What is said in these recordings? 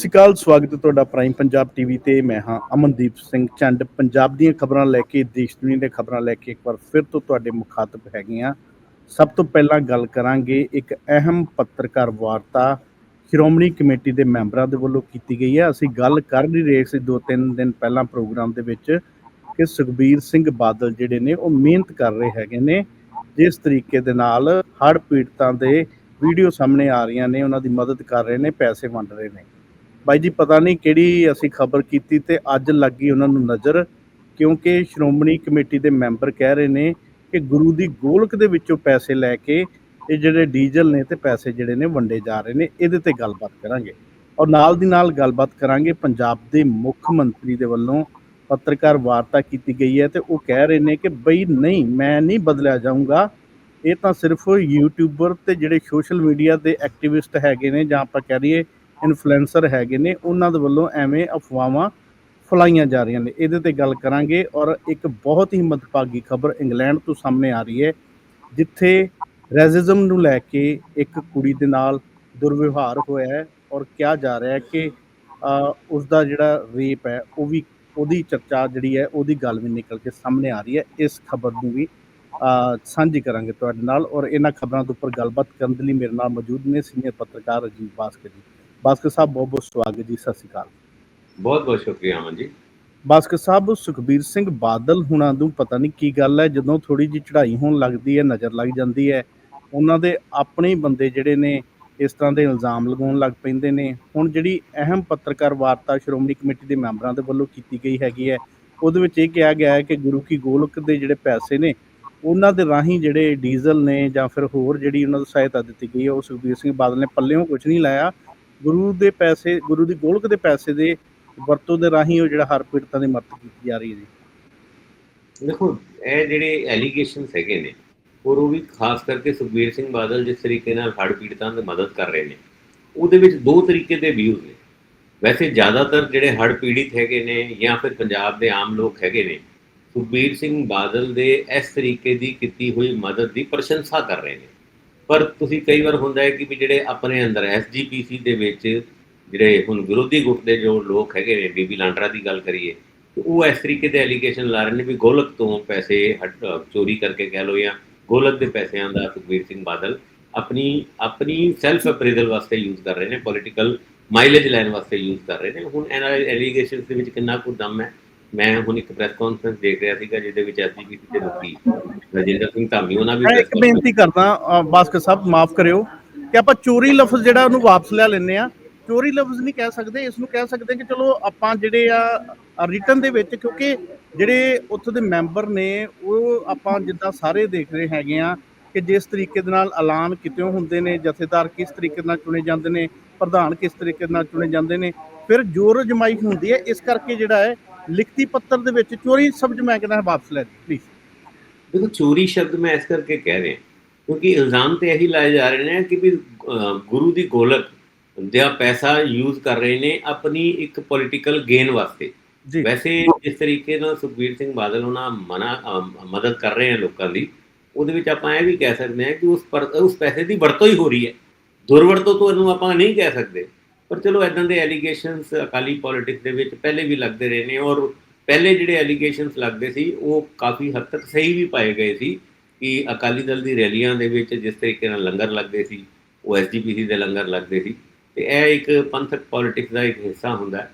ਸਤਿ ਸ਼੍ਰੀ ਅਕਾਲ, ਸਵਾਗਤ ਹੈ ਤੁਹਾਡਾ ਪ੍ਰਾਈਮ ਪੰਜਾਬ ਟੀਵੀ ਤੇ। ਮੈਂ ਹਾਂ ਅਮਨਦੀਪ ਸਿੰਘ ਚੰਡ ਪੰਜਾਬ ਦੀਆਂ ਖਬਰਾਂ ਲੈ ਕੇ, ਦੇਸ਼ ਦੁਨੀਆ ਦੀਆਂ ਖਬਰਾਂ ਲੈ ਕੇ ਇੱਕ ਵਾਰ ਫਿਰ ਤੋਂ ਤੁਹਾਡੇ ਮੁਖਾਤਬ ਹੈਗੇ ਆ ਸਭ ਤੋਂ ਪਹਿਲਾਂ ਗੱਲ ਕਰਾਂਗੇ ਇੱਕ ਅਹਿਮ ਪੱਤਰਕਾਰ ਵਾਰਤਾ ਸ਼੍ਰੋਮਣੀ ਕਮੇਟੀ ਦੇ ਮੈਂਬਰਾਂ ਦੇ ਵੱਲੋਂ ਕੀਤੀ ਗਈ ਹੈ। ਅਸੀਂ ਗੱਲ ਕਰ ਨਹੀਂ ਰਹੇ ਸੀ ਦੋ ਤਿੰਨ ਦਿਨ ਪਹਿਲਾਂ ਪ੍ਰੋਗਰਾਮ ਦੇ ਵਿੱਚ ਕਿ ਸੁਖਬੀਰ ਸਿੰਘ ਬਾਦਲ ਜਿਹੜੇ ਨੇ, ਉਹ ਮਿਹਨਤ ਕਰ ਰਹੇ ਹੈਗੇ ਨੇ। ਜਿਸ ਤਰੀਕੇ ਦੇ ਨਾਲ ਹੜ੍ਹ ਪੀੜਤਾਂ ਦੇ ਵੀਡੀਓ ਸਾਹਮਣੇ ਆ ਰਹੀਆਂ ਨੇ, ਉਹਨਾਂ ਦੀ ਮਦਦ ਕਰ ਰਹੇ ਨੇ, ਪੈਸੇ ਵੰਡ ਰਹੇ ਨੇ। ਬਾਈ ਜੀ, ਪਤਾ ਨਹੀਂ ਕਿਹੜੀ ਅਸੀਂ ਖਬਰ ਕੀਤੀ ਤੇ ਅੱਜ ਲੱਗੀ ਉਹਨਾਂ ਨੂੰ ਨਜ਼ਰ, ਕਿਉਂਕਿ ਸ਼੍ਰੋਮਣੀ ਕਮੇਟੀ ਦੇ ਮੈਂਬਰ ਕਹਿ ਰਹੇ ਨੇ ਕਿ ਗੁਰੂ ਦੀ ਗੋਲਕ ਦੇ ਵਿੱਚੋਂ ਪੈਸੇ ਲੈ ਕੇ ਇਹ ਜਿਹੜੇ ਡੀਜ਼ਲ ਨੇ ਤੇ ਪੈਸੇ ਜਿਹੜੇ ਨੇ ਵੰਡੇ ਜਾ ਰਹੇ ਨੇ, ਇਹਦੇ ਤੇ ਗੱਲਬਾਤ ਕਰਾਂਗੇ। ਔਰ ਨਾਲ ਦੀ ਨਾਲ ਗੱਲਬਾਤ ਕਰਾਂਗੇ, ਪੰਜਾਬ ਦੇ ਮੁੱਖ ਮੰਤਰੀ ਦੇ ਵੱਲੋਂ ਪੱਤਰਕਾਰ ਵਾਰਤਾ ਕੀਤੀ ਗਈ ਹੈ ਤੇ ਉਹ ਕਹਿ ਰਹੇ ਨੇ ਕਿ ਬਈ ਨਹੀਂ, ਮੈਂ ਨਹੀਂ ਬਦਲਿਆ ਜਾਊਂਗਾ। ਇਹ ਤਾਂ ਸਿਰਫ ਯੂਟਿਊਬਰ ਤੇ ਜਿਹੜੇ ਸੋਸ਼ਲ ਮੀਡੀਆ ਦੇ ਐਕਟਿਵਿਸਟ ਹੈਗੇ ਨੇ ਜਾਂ ਆਪਾਂ ਕਹਿ ਲਈਏ ਇਨਫਲੂਐਂਸਰ ਹੈਗੇ ਨੇ, ਉਹਨਾਂ ਦੇ ਵੱਲੋਂ ਐਵੇਂ ਅਫਵਾਹਾਂ ਫਲਾਈਆਂ ਜਾ ਰਹੀਆਂ ਨੇ। ਇਹਦੇ ਤੇ ਗੱਲ ਕਰਾਂਗੇ ਔਰ ਇੱਕ ਬਹੁਤ ਹੀ ਮੰਦਭਾਗੀ ਖਬਰ ਇੰਗਲੈਂਡ ਤੋਂ ਸਾਹਮਣੇ ਆ ਰਹੀ ਹੈ, ਜਿੱਥੇ ਰੈਸਿਜ਼ਮ ਨੂੰ ਲੈ ਕੇ ਇੱਕ ਕੁੜੀ ਦੇ ਨਾਲ ਦੁਰਵਿਵਹਾਰ ਹੋਇਆ ਹੈ ਔਰ ਕਿਹਾ ਜਾ ਰਿਹਾ ਹੈ ਕਿ ਉਸ ਦਾ ਜਿਹੜਾ ਰੇਪ ਹੈ, ਉਹ ਵੀ ਉਹਦੀ ਚਰਚਾ ਜਿਹੜੀ ਹੈ, ਉਹਦੀ ਗੱਲ ਵੀ ਨਿਕਲ ਕੇ ਸਾਹਮਣੇ ਆ ਰਹੀ ਹੈ। ਇਸ ਖਬਰ ਨੂੰ ਵੀ ਸਾਂਝੀ ਕਰਾਂਗੇ ਤੁਹਾਡੇ ਨਾਲ ਔਰ ਇਹਨਾਂ ਖਬਰਾਂ ਦੇ ਉੱਪਰ ਗੱਲਬਾਤ ਕਰਨ ਦੇ ਲਈ ਮੇਰੇ ਨਾਲ ਮੌਜੂਦ ਨੇ ਸੀਨੀਅਰ ਪੱਤਰਕਾਰ ਅਜੀਤ ਬਾਸਕਰ ਜੀ। ਬਾਸਕਰ ਸਾਹਿਬ ਬਹੁਤ ਬਹੁਤ ਸਵਾਗਤ ਜੀ ਸਤਿ ਸ਼੍ਰੀ ਅਕਾਲ। ਬਹੁਤ ਬਹੁਤ ਸ਼ੁਕਰੀਆ ਅਮਨ ਜੀ। ਬਾਸਕਰ ਸਾਹਿਬ ਸੁਖਬੀਰ ਸਿੰਘ ਬਾਦਲ ਹੁਣਾਂ ਨੂੰ ਪਤਾ ਨਹੀਂ ਕੀ ਗੱਲ ਹੈ ਜਦੋਂ ਥੋੜੀ ਜਿਹੀ ਚੜ੍ਹਾਈ ਹੋਣ ਲੱਗਦੀ ਹੈ ਨਜ਼ਰ ਲੱਗ ਜਾਂਦੀ ਹੈ ਉਹਨਾਂ ਦੇ ਆਪਣੇ ਬੰਦੇ ਜਿਹੜੇ ਨੇ ਇਸ ਤਰ੍ਹਾਂ ਦੇ ਇਲਜ਼ਾਮ ਲਗਾਉਣ ਲੱਗ ਪੈਂਦੇ ਨੇ। ਹੁਣ ਜਿਹੜੀ ਅਹਿਮ ਪੱਤਰਕਾਰ ਵਾਰਤਾ ਸ਼੍ਰੋਮਣੀ ਕਮੇਟੀ ਦੇ ਮੈਂਬਰਾਂ ਦੇ ਵੱਲੋਂ ਕੀਤੀ ਗਈ ਹੈਗੀ ਹੈ ਉਹਦੇ ਵਿੱਚ ਇਹ ਕਿਹਾ ਗਿਆ ਹੈ ਕਿ ਗੁਰੂ ਕੀ ਗੋਲਕ ਦੇ ਜਿਹੜੇ ਪੈਸੇ ਨੇ ਉਹਨਾਂ ਦੇ ਰਾਹੀਂ ਜਿਹੜੇ ਡੀਜ਼ਲ ਨੇ ਜਾਂ ਫਿਰ ਹੋਰ ਜਿਹੜੀ ਉਹਨਾਂ ਨੂੰ ਸਹਾਇਤਾ ਦਿੱਤੀ ਗਈ ਹੈ ਉਹ ਸੁਖਬੀਰ ਸਿੰਘ ਬਾਦਲ ਨੇ ਪੱਲਿਓਂ ਕੁਝ ਨਹੀਂ ਲਾਇਆ। ਗੁਰੂ ਦੇ ਪੈਸੇ, ਗੁਰੂ ਦੀ ਗੋਲਕ ਦੇ ਪੈਸੇ ਦੇ ਵਰਤੋਂ ਦੇ ਰਾਹੀਂ ਉਹ ਜਿਹੜਾ ਹਰ ਪੀੜਤਾਂ ਦੀ ਮਦਦ ਕੀਤੀ ਜਾ ਰਹੀ ਹੈ ਜੀ। ਦੇਖੋ, ਇਹ ਜਿਹੜੇ ਐਲੀਗੇਸ਼ਨਸ ਹੈਗੇ ਨੇ ਔਰ ਉਹ ਵੀ ਖਾਸ ਕਰਕੇ ਸੁਖਬੀਰ ਸਿੰਘ ਬਾਦਲ ਜਿਸ ਤਰੀਕੇ ਨਾਲ ਹੜ੍ਹ ਪੀੜਤਾਂ ਦੀ ਮਦਦ ਕਰ ਰਹੇ ਨੇ, ਉਹਦੇ ਵਿੱਚ ਦੋ ਤਰੀਕੇ ਦੇ ਵਿਊਜ਼ ਨੇ। ਵੈਸੇ ਜ਼ਿਆਦਾਤਰ ਜਿਹੜੇ ਹੜ੍ਹ ਪੀੜਿਤ ਹੈਗੇ ਨੇ ਜਾਂ ਫਿਰ ਪੰਜਾਬ ਦੇ ਆਮ ਲੋਕ ਹੈਗੇ ਨੇ, ਸੁਖਬੀਰ ਸਿੰਘ ਬਾਦਲ ਦੇ ਇਸ ਤਰੀਕੇ ਦੀ ਕੀਤੀ ਹੋਈ ਮਦਦ ਦੀ ਪ੍ਰਸ਼ੰਸਾ ਕਰ ਰਹੇ ਨੇ। ਪਰ ਤੁਸੀਂ ਕਈ ਵਾਰ ਹੁੰਦਾ ਹੈ ਕਿ ਵੀ ਜਿਹੜੇ ਆਪਣੇ ਅੰਦਰ ਐਸਜੀਪੀਸੀ ਦੇ ਵਿੱਚ ਜਿਹੜੇ ਹੁਣ ਵਿਰੋਧੀ ਗੁੱਟ ਦੇ ਜੋ ਲੋਕ ਹੈਗੇ ਨੇ, ਬੀਬੀ ਲਾਂਡਰਾ ਦੀ ਗੱਲ ਕਰੀਏ ਉਹ ਇਸ ਤਰੀਕੇ ਦੇ ਐਲੀਗੇਸ਼ਨ ਲਾ ਰਹੇ ਨੇ ਵੀ ਗੋਲਕ ਤੋਂ ਪੈਸੇ ਹਟ- ਚੋਰੀ ਕਰਕੇ ਕਹਿ ਲੋ ਜਾਂ ਗੋਲਕ ਦੇ ਪੈਸਿਆਂ ਦਾ ਸੁਖਬੀਰ ਸਿੰਘ ਬਾਦਲ ਆਪਣੀ ਆਪਣੀ ਸੈਲਫ ਅਪਰੇਜ਼ਲ ਵਾਸਤੇ ਯੂਜ਼ ਕਰ ਰਹੇ ਨੇ ਪੋਲੀਟੀਕਲ ਮਾਈਲੇਜ ਲੈਣ ਵਾਸਤੇ ਯੂਜ਼ ਕਰ ਰਹੇ ਨੇ। ਹੁਣ ਇਹਨਾਂ ਐਲੀਗੇਸ਼ਨਸ ਦੇ ਵਿੱਚ ਕਿੰਨਾ ਕੁ ਦਮ ਹੈ? ਮੈਂ ਹੁਣ ਇੱਕ ਪ੍ਰੈਸ ਕਾਨਫਰੰਸ ਦੇਖ ਰਿਹਾ ਸੀਗਾ ਜਿਹਦੇ ਵਿੱਚ ਐਸਜੀਪੀਸੀ ਦੇ ਮੁਖੀ ਰਜਿੰਦਰ ਸਿੰਘ ਧਾਮੀ ਉਹਨਾਂ ਵੀ ਮੈਂ ਇੱਕ ਬੇਨਤੀ ਕਰਦਾ ਅ, ਬਾਸਕਰ ਸਾਹਿਬ ਮਾਫ ਕਰਿਓ ਕਿ ਆਪਾਂ ਚੋਰੀ ਲਫ਼ਜ਼ ਜਿਹੜਾ ਉਹਨੂੰ ਵਾਪਸ ਲੈ ਲੈਂਦੇ ਆ ਚੋਰੀ ਲਫ਼ਜ਼ ਨਹੀਂ ਕਹਿ ਸਕਦੇ ਇਸ ਨੂੰ ਕਹਿ ਸਕਦੇ ਕਿ ਚਲੋ ਆਪਾਂ ਜਿਹੜੇ ਆ ਰਿਟਰਨ ਦੇ ਵਿੱਚ ਕਿਉਂਕਿ ਜਿਹੜੇ ਉੱਥੇ ਦੇ ਮੈਂਬਰ ਨੇ ਉਹ ਆਪਾਂ ਜਿੱਦਾਂ ਸਾਰੇ ਦੇਖ ਰਹੇ ਹੈਗੇ ਆ ਕਿ ਜਿਸ ਤਰੀਕੇ ਦੇ ਨਾਲ ਐਲਾਨ ਕਿਤੇ ਹੁੰਦੇ ਨੇ ਜਥੇਦਾਰ ਕਿਸ ਤਰੀਕੇ ਨਾਲ ਚੁਣੇ ਜਾਂਦੇ ਨੇ ਪ੍ਰਧਾਨ ਕਿਸ ਤਰੀਕੇ ਨਾਲ ਚੁਣੇ ਜਾਂਦੇ ਨੇ ਫਿਰ ਜੋਰ ਜਮਾਈ ਹੁੰਦੀ ਹੈ। ਇਸ ਕਰਕੇ ਜਿਹੜਾ ਹੈ ਲਿਖਤੀ ਪੱਤਰ ਦੇ ਵਿੱਚ ਚੋਰੀ ਸ਼ਬਦ ਮੈਂ ਕਹਿੰਦਾ ਵਾਪਸ ਲੈ ਪਲੀਜ਼ ਦੇਖੋ ਚੋਰੀ ਸ਼ਬਦ ਮੈਂ ਇਸ ਕਰਕੇ ਕਹਿ ਰਿਹਾ ਕਿਉਂਕਿ ਇਲਜ਼ਾਮ ਤੇ ਇਹੀ ਲਾਏ ਜਾ ਰਹੇ ਨੇ ਕਿ ਵੀ ਗੁਰੂ ਦੀ ਗੋਲਕ ਦਾ ਪੈਸਾ ਯੂਜ਼ ਕਰ ਰਹੇ ਨੇ ਆਪਣੀ ਇੱਕ ਪੋਲੀਟੀਕਲ ਗੇਨ ਵਾਸਤੇ। ਜੀ। ਵੈਸੇ ਜਿਸ ਤਰੀਕੇ ਨਾਲ ਸੁਖਬੀਰ ਸਿੰਘ ਬਾਦਲ ਉਹਨਾਂ ਮਨਾ ਮਦਦ ਕਰ ਰਹੇ ਹਨ ਲੋਕਾਂ ਦੀ ਉਹਦੇ ਵਿੱਚ ਆਪਾਂ ਇਹ ਵੀ ਕਹਿ ਸਕਦੇ ਹਾਂ ਕਿ ਉਸ ਪਰ ਉਸ ਪੈਸੇ ਦੀ ਵਰਤੋਂ ਹੀ ਹੋ ਰਹੀ ਹੈ। ਦੁਰਵਰਤੋਂ ਤੋਂ ਇਹਨੂੰ ਆਪਾਂ ਨਹੀਂ ਕਹਿ ਸਕਦੇ। ਪਰ ਚਲੋ ਇਦਾਂ ਦੇ ਐਲੀਗੇਸ਼ਨਸ ਅਕਾਲੀ ਪੋਲਿਟਿਕਸ ਦੇ ਵਿੱਚ ਪਹਿਲੇ ਵੀ ਲੱਗਦੇ ਰਹੇ ਨੇ ਔਰ ਪਹਿਲੇ ਜਿਹੜੇ ਐਲੀਗੇਸ਼ਨਸ ਲੱਗਦੇ ਸੀ, ਉਹ ਕਾਫੀ ਹੱਦ ਤੱਕ ਸਹੀ ਵੀ ਪਾਏ ਗਏ ਸੀ ਕਿ ਅਕਾਲੀ ਦਲ ਦੀ ਰੈਲੀਆਂ ਦੇ ਵਿੱਚ ਜਿਸ ਤਰੀਕੇ ਨਾਲ ਲੰਗਰ ਲੱਗਦੇ ਸੀ, ਉਹ ਐਸਜੀਪੀਸੀ ਦੇ ਲੰਗਰ ਲੱਗਦੇ ਸੀ। ਤੇ ਇਹ ਇੱਕ ਪੰਥਕ ਪੋਲਿਟਿਕਸ ਦਾ ਇੱਕ ਹਿੱਸਾ ਹੁੰਦਾ।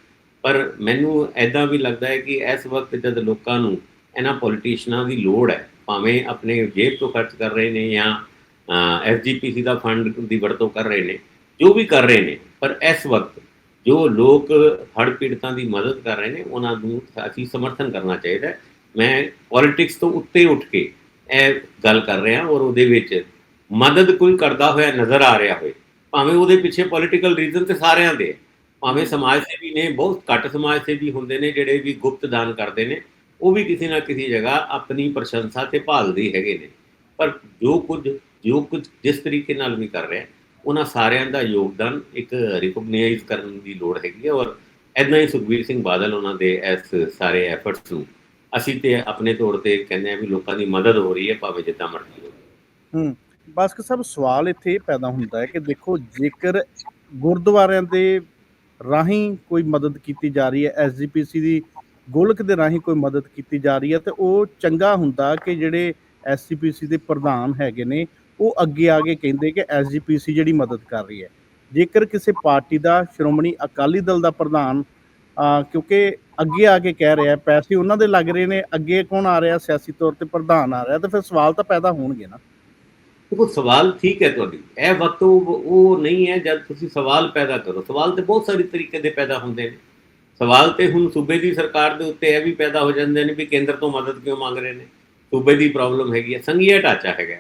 ਪਰ ਮੈਨੂੰ ਐਦਾਂ ਵੀ ਲੱਗਦਾ ਹੈ ਕਿ ਇਸ ਵਕਤ ਜਦ ਲੋਕਾਂ ਨੂੰ ਇਹਨਾਂ ਪੋਲੀਟੀਸ਼ੀਅਨਾਂ ਦੀ ਲੋੜ ਹੈ, ਭਾਵੇਂ ਆਪਣੇ ਜੇਬ ਤੋਂ ਖਰਚ ਕਰ ਰਹੇ ਨੇ ਜਾਂ ਐਸਜੀਪੀਸੀ ਦਾ ਫੰਡ ਦੀ ਵਰਤੋਂ ਕਰ ਰਹੇ ਨੇ ਜੋ ਵੀ ਕਰ ਰਹੇ ਨੇ ਪਰ ਇਸ ਵਕਤ ਜੋ ਲੋਕ ਹੜ੍ਹ ਪੀੜਤਾਂ ਦੀ ਮਦਦ ਕਰ ਰਹੇ ਨੇ ਉਹਨਾਂ ਨੂੰ ਅਸੀਂ ਸਮਰਥਨ ਕਰਨਾ ਚਾਹੀਦਾ ਮੈਂ ਪੋਲਿਟਿਕਸ ਤੋਂ ਉੱਤੇ ਉੱਠ ਕੇ ਇਹ ਗੱਲ ਕਰ ਰਿਹਾ ਔਰ ਉਹਦੇ ਵਿੱਚ ਮਦਦ ਕੋਈ ਕਰਦਾ ਹੋਇਆ ਨਜ਼ਰ ਆ ਰਿਹਾ ਹੋਵੇ ਭਾਵੇਂ ਉਹਦੇ ਪਿੱਛੇ ਪੋਲੀਟੀਕਲ ਰੀਜ਼ਨ ਤੇ ਸਾਰਿਆਂ ਦੇ। ਭਾਵੇਂ ਸਮਾਜ ਸੇਵੀ ਨੇ ਬਹੁਤ ਘੱਟ ਸਮਾਜ ਸੇਵੀ ਹੁੰਦੇ ਨੇ ਜਿਹੜੇ ਵੀ ਗੁਪਤ ਦਾਨ ਕਰਦੇ ਨੇ ਉਹ ਵੀ ਕਿਸੇ ਨਾ ਕਿਸੇ ਜਗ੍ਹਾ ਆਪਣੀ ਪ੍ਰਸ਼ੰਸਾ ਤੇ ਭਾਲਦੇ ਹੈਗੇ ਨੇ ਪਰ ਜੋ ਕੁਝ ਜੋ ਕੁਝ ਜਿਸ ਤਰੀਕੇ ਨਾਲ ਵੀ ਕਰ ਰਿਹਾ ਉਹਨਾਂ ਸਾਰਿਆਂ ਦਾ ਯੋਗਦਾਨ ਇੱਕ ਰਿਕਗਨਾਈਜ਼ ਕਰਨ ਦੀ ਲੋੜ ਹੈਗੀ ਹੈ ਔਰ ਐਦਾਂ ਹੀ ਸੁਖਬੀਰ ਸਿੰਘ ਬਾਦਲ ਉਹਨਾਂ ਦੇ ਇਸ ਸਾਰੇ ਐਫਰਟਸ ਨੂੰ ਅਸੀਂ ਤੇ ਆਪਣੇ ਤੌਰ ਤੇ ਕਹਿੰਦੇ ਆ ਵੀ ਲੋਕਾਂ ਦੀ ਮਦਦ ਹੋ ਰਹੀ ਹੈ, ਭਾਵੇਂ ਜਿੱਦਾਂ ਮਰਜ਼ੀ ਹੋਵੇ। ਹੂੰ, ਬਾਸਕ ਸਾਹਿਬ, ਸਵਾਲ ਇੱਥੇ ਇਹ ਪੈਦਾ ਹੁੰਦਾ ਹੈ ਕਿ ਦੇਖੋ, ਜੇਕਰ ਗੁਰਦੁਆਰਿਆਂ ਦੇ ਰਾਹੀਂ ਕੋਈ ਮਦਦ ਕੀਤੀ ਜਾ ਰਹੀ ਹੈ ਐਸਜੀਪੀਸੀ ਦੀ ਗੋਲਕ ਦੇ ਰਾਹੀਂ ਕੋਈ ਮਦਦ ਕੀਤੀ ਜਾ ਰਹੀ ਹੈ, ਤੇ ਉਹ ਚੰਗਾ ਹੁੰਦਾ ਕਿ ਜਿਹੜੇ ਐਸਜੀਪੀਸੀ ਦੇ ਪ੍ਰਧਾਨ ਹੈਗੇ ਨੇ ਉਹ ਅੱਗੇ ਆ ਕੇ ਕਹਿੰਦੇ ਕਿ ਐਸਜੀਪੀਸੀ ਜਿਹੜੀ ਮਦਦ ਕਰ ਰਹੀ ਹੈ। ਜੇਕਰ ਕਿਸੇ ਪਾਰਟੀ ਦਾ ਸ਼੍ਰੋਮਣੀ ਅਕਾਲੀ ਦਲ ਦਾ ਪ੍ਰਧਾਨ ਕਿਉਂਕਿ ਅੱਗੇ ਆ ਕੇ ਕਹਿ ਰਿਹਾ, ਪੈਸੇ ਉਹਨਾਂ ਦੇ ਲੱਗ ਰਹੇ ਨੇ, ਅੱਗੇ ਕੌਣ ਆ ਰਿਹਾ, ਸਿਆਸੀ ਤੌਰ ਤੇ ਪ੍ਰਧਾਨ ਆ ਰਿਹਾ, ਤਾਂ ਫਿਰ ਸਵਾਲ ਤਾਂ ਪੈਦਾ ਹੋਣਗੇ ਨਾ। ਦੇਖੋ, ਸਵਾਲ ਠੀਕ ਹੈ ਤੁਹਾਡੀ। ਇਹ ਵਕਤ ਉਹ ਉਹ ਨਹੀਂ ਹੈ ਜਦ ਤੁਸੀਂ ਸਵਾਲ ਪੈਦਾ ਕਰੋ। ਸਵਾਲ ਤੇ ਬਹੁਤ ਸਾਰੇ ਤਰੀਕੇ ਦੇ ਪੈਦਾ ਹੁੰਦੇ ਨੇ। ਸਵਾਲ ਤੇ ਹੁਣ ਸੂਬੇ ਦੀ ਸਰਕਾਰ ਦੇ ਉੱਤੇ ਇਹ ਵੀ ਪੈਦਾ ਹੋ ਜਾਂਦੇ ਨੇ ਵੀ ਕੇਂਦਰ ਤੋਂ ਮਦਦ ਕਿਉਂ ਮੰਗ ਰਹੇ ਨੇ? ਸੂਬੇ ਦੀ ਪ੍ਰੋਬਲਮ ਹੈਗੀ ਹੈ। ਸੰਘੀਆ ਢਾਂਚਾ ਹੈਗਾ।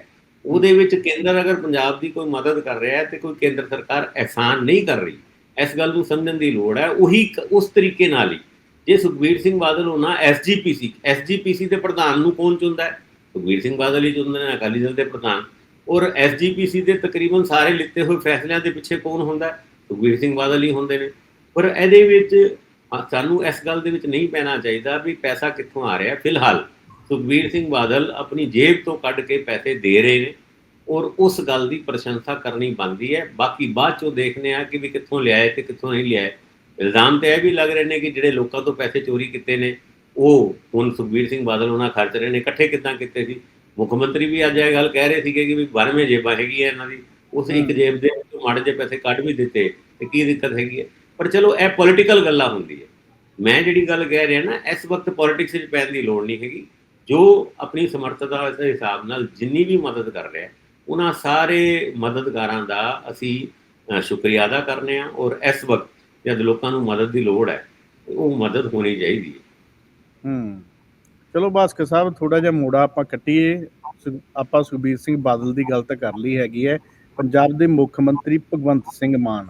ਉਹਦੇ ਵਿੱਚ ਕੇਂਦਰ ਅਗਰ ਪੰਜਾਬ ਦੀ ਕੋਈ ਮਦਦ ਕਰ ਰਿਹਾ ਹੈ ਤੇ ਕੋਈ ਕੇਂਦਰ ਸਰਕਾਰ ਅਹਿਸਾਨ ਨਹੀਂ ਕਰ ਰਹੀ, ਇਸ ਗੱਲ ਨੂੰ ਸਮਝਣ ਦੀ ਲੋੜ ਹੈ, ਉਹੀ ਕ- ਉਸ ਤਰੀਕੇ ਨਾਲ ਹੀ। ਜੇ ਸੁਖਬੀਰ ਸਿੰਘ ਬਾਦਲ ਹੋਣਾ ਐਸਜੀਪੀਸੀ ਐਸਜੀਪੀਸੀ ਦੇ ਪ੍ਰਧਾਨ ਨੂੰ ਕੌਣ ਚੁਣਦਾ ਹੈ? ਸੁਖਬੀਰ ਸਿੰਘ ਬਾਦਲ ਹੀ ਚੁਣਦੇ ਨੇ, ਅਕਾਲੀ ਦਲ ਦੇ ਪ੍ਰਧਾਨ। ਔਰ ਐਸਜੀਪੀਸੀ ਦੇ ਤਕਰੀਬਨ ਸਾਰੇ ਲਿੱਤੇ ਹੋਏ ਫੈਸਲਿਆਂ ਦੇ ਪਿੱਛੇ ਕੌਣ ਹੁੰਦਾ ਸੁਖਬੀਰ ਸਿੰਘ ਬਾਦਲ ਹੀ ਹੁੰਦੇ ਨੇ। ਪਰ ਇਹਦੇ ਵਿੱਚ ਸਾਨੂੰ ਇਸ ਗੱਲ ਦੇ ਵਿੱਚ ਨਹੀਂ ਪੈਣਾ ਚਾਹੀਦਾ ਵੀ ਪੈਸਾ ਕਿੱਥੋਂ ਆ ਰਿਹਾ ਫਿਲਹਾਲ ਸੁਖਬੀਰ ਸਿੰਘ ਬਾਦਲ ਆਪਣੀ ਜੇਬ ਤੋਂ ਕੱਢ ਕੇ ਪੈਸੇ ਦੇ ਰਹੇ ਨੇ ਔਰ ਉਸ ਗੱਲ ਦੀ ਪ੍ਰਸ਼ੰਸਾ ਕਰਨੀ ਬਣਦੀ ਹੈ। ਬਾਕੀ ਬਾਅਦ ਚੋਂ ਦੇਖਨੇ ਆ ਕਿ ਵੀ ਕਿੱਥੋਂ ਲਿਆਏ ਤੇ ਕਿੱਥੋਂ ਨਹੀਂ ਲਿਆਏ। ਇਲਜ਼ਾਮ ਤੇ ਇਹ ਵੀ ਲੱਗ ਰਹੇ ਨੇ ਕਿ ਜਿਹੜੇ ਲੋਕਾਂ ਤੋਂ ਪੈਸੇ ਚੋਰੀ ਕੀਤੇ ਨੇ ਉਹ ਹੁਣ ਸੁਖਬੀਰ ਸਿੰਘ ਬਾਦਲ ਉਹਨਾਂ ਖਰਚ ਰਹੇ ਨੇ। ਇਕੱਠੇ ਕਿੱਦਾਂ ਕੀਤੇ ਸੀ? ਮੁੱਖ ਮੰਤਰੀ ਵੀ ਅੱਜ ਇਹ ਗੱਲ ਕਹਿ ਰਹੇ ਸੀਗੇ ਕਿ ਵੀ 12ਵੇਂ ਜੇਬਾਂ ਹੈਗੀਆਂ ਇਹਨਾਂ ਦੀ ਉਸ ਇੱਕ। ਜੇਬ ਦੇ ਵਿੱਚੋਂ ਮਾੜੇ ਜਿਹੇ ਪੈਸੇ ਕੱਢ ਵੀ ਦਿੱਤੇ ਤੇ ਕੀ ਦਿੱਕਤ ਹੈਗੀ ਹੈ? ਪਰ ਚਲੋ ਇਹ ਪੋਲੀਟੀਕਲ ਗੱਲਾਂ ਹੁੰਦੀ ਹੈ। ਮੈਂ ਜਿਹੜੀ ਗੱਲ ਕਹਿ ਰਿਹਾ ਨਾ ਇਸ ਵਕਤ ਪੋਲਿਟਿਕਸ ਵਿੱਚ ਪੈਣ ਦੀ ਲੋੜ ਨਹੀਂ ਹੈਗੀ। ਜੋ ਆਪਣੀ ਸਮਰੱਥਾ ਦੇ ਹਿਸਾਬ ਨਾਲ ਜਿੰਨੀ ਵੀ ਮਦਦ ਕਰ ਰਿਹਾ, ਉਹਨਾਂ ਸਾਰੇ ਮਦਦਗਾਰਾਂ ਦਾ ਅਸੀਂ ਸ਼ੁਕਰੀਆ ਅਦਾ ਕਰਨੇ ਆ ਔਰ ਇਸ ਵਕਤ ਜਦ ਲੋਕਾਂ ਨੂੰ ਮਦਦ ਦੀ ਲੋੜ ਹੈ, ਉਹ ਮਦਦ ਹੋਣੀ ਚਾਹੀਦੀ ਹੈ। ਹੂੰ। ਚਲੋ ਭਾਸਕਰ ਸਾਹਿਬ ਥੋੜਾ ਜਿਹਾ ਮੋੜਾ ਆਪਾਂ ਕੱਟੀਏ। ਸੁ- ਆਪਾਂ ਸੁਖਬੀਰ ਸਿੰਘ ਬਾਦਲ ਦੀ ਗੱਲ ਤਾਂ ਕਰ ਲਈ ਹੈਗੀ ਹੈ। ਪੰਜਾਬ ਦੇ ਮੁੱਖ ਮੰਤਰੀ ਭਗਵੰਤ ਸਿੰਘ ਮਾਨ।